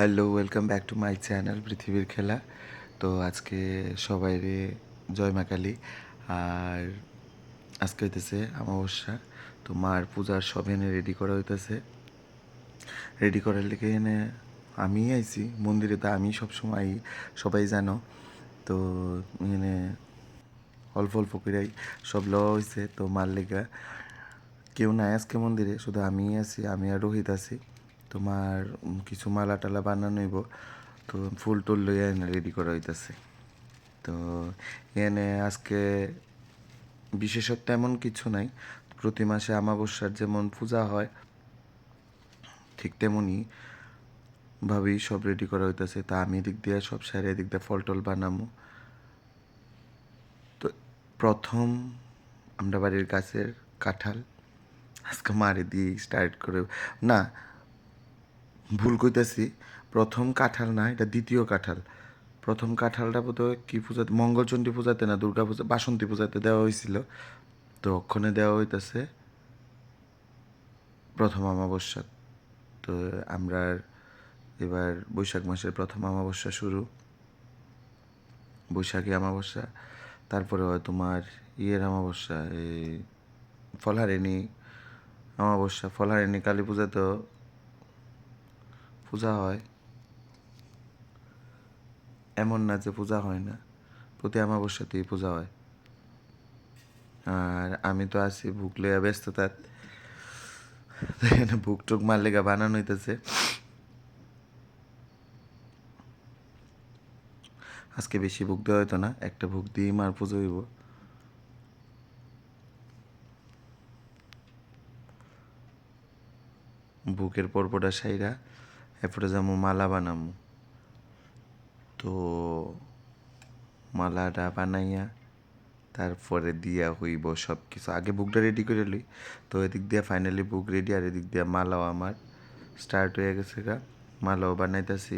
Hello welcome back to my channel পৃথিবীর খেলা তো আজকে সবাই রে জয় মা কালী। আর আজকে হইতেছে অমাবস্যা। তো মার পূজার সব এনে রেডি করা হইতেছে। রেডি করার লিগে এনে আমি আইছি। মন্দিরে তো আমি সবসময় সবাই জানো। তো এনে অল্প অল্প করেই সব লওয়া হয়েছে তো মার লেগা কেউ নাই আজকে মন্দিরে। শুধু আমিই আছি, আমি আর রোহিত আছি। তোমার কিছু মালা টালা বানানো হইব। তো ফুল টুল লইয়া এনে রেডি করা হইতাছে। তো এনে আজকে বিশেষত্ব এমন কিছু নাই। প্রতি মাসে আমাবস্যার যেমন পূজা হয়, ঠিক তেমনই ভাবেই সব রেডি করা হইতাছে। তা আমি এদিক দিয়ে, সব সারে এদিক দিয়ে ফল টল বানামো। তো প্রথম আমরা বাড়ির গাছের কাঁঠাল, আজকে মারে দিয়ে স্টার্ট করে না ভুল কইতাছি। প্রথম কাঁঠাল না, এটা দ্বিতীয় কাঁঠাল। প্রথম কাঁঠালটা বোধহয় কি পূজাতে, মঙ্গলচণ্ডী পূজাতে না দুর্গা পূজা, বাসন্তী পূজাতে দেওয়া হয়েছিল তো ওখানে দেওয়া হইতাছে প্রথম অমাবস্যা। তো আমরা এবার বৈশাখ মাসের প্রথম অমাবস্যা শুরু। বৈশাখী অমাবস্যা, তারপরে হয় তোমার ইয়ের অমাবস্যা, এই ফলহারিণী অমাবস্যা ফলহারিণী কালী পূজা তো পূজা হয়। এমন না যে পূজা হয় না, প্রতি অমাবস্যাতেই পূজা হয়। আর আমি তো আছি বুক লইয়া ব্যস্ততা। এখানে বুক টুক মার লেগা বানানো হইতেছে। আজকে বেশি বুক দেওয়া হইতো না, একটা ভুক দিয়ে মার পুজো হইব। বুকের পরপটা সাইরা এরপরে যাব মালা বানামু তো মালাটা বানাইয়া তারপরে দিয়া হইব সব কিছু আগে বুকটা রেডি করে লই। তো এদিক দিয়া ফাইনালি বুক রেডি আর এদিক দিয়া মালাও আমার। স্টার্ট হয়ে গেছে গা। মালাও বানাইতেছি।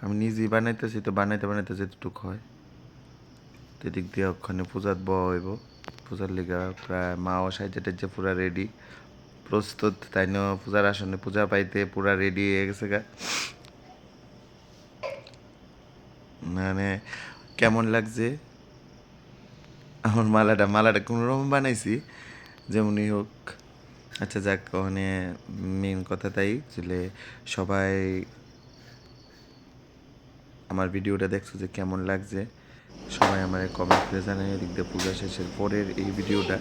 আমি নিজেই বানাইতেছি তো বানাইতে বানাইতে যেটুক হয়। তো এদিক দিয়ে ওখানে পূজাত বয়া হইব। পূজার লিগা প্রায় মাও সাইজে টাইজে পুরা রেডি প্রস্তুত, তাই ন? পূজার আসনে পূজা পাইতে পুরা রেডি হয়ে গেছে গা। মানে কেমন লাগছে? আমার মালাটা মালাটা কোনো রকম বানাইছি? যেমনই হোক। আচ্ছা যাক, ওখানে মেন কথা তাই যে সবাই আমার ভিডিওটা দেখছ যে কেমন লাগছে? সবাই আমার কমেন্ট করে জানাই এদিক দিয়ে পূজা শেষের পরের এই ভিডিওটা।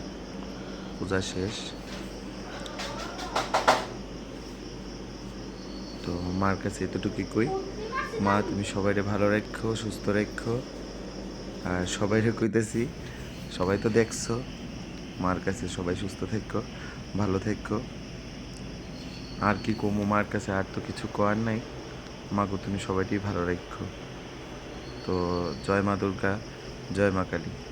পূজা শেষ। তো মার কাছে এতটুকুই কই। মা, তুমি সবাইরে ভালো রাখো, সুস্থ রাখো। আর সবাইরে কইতেছি, সবাই তো দেখছ, মার কাছে সবাই সুস্থ থেকো, ভালো থেকো। আর কি কমো, মার কাছে আর তো কিছু করার নাই। মাগো, তুমি সবাইকেই ভালো রাখো। তো জয় মা দুর্গা, জয় মা কালী।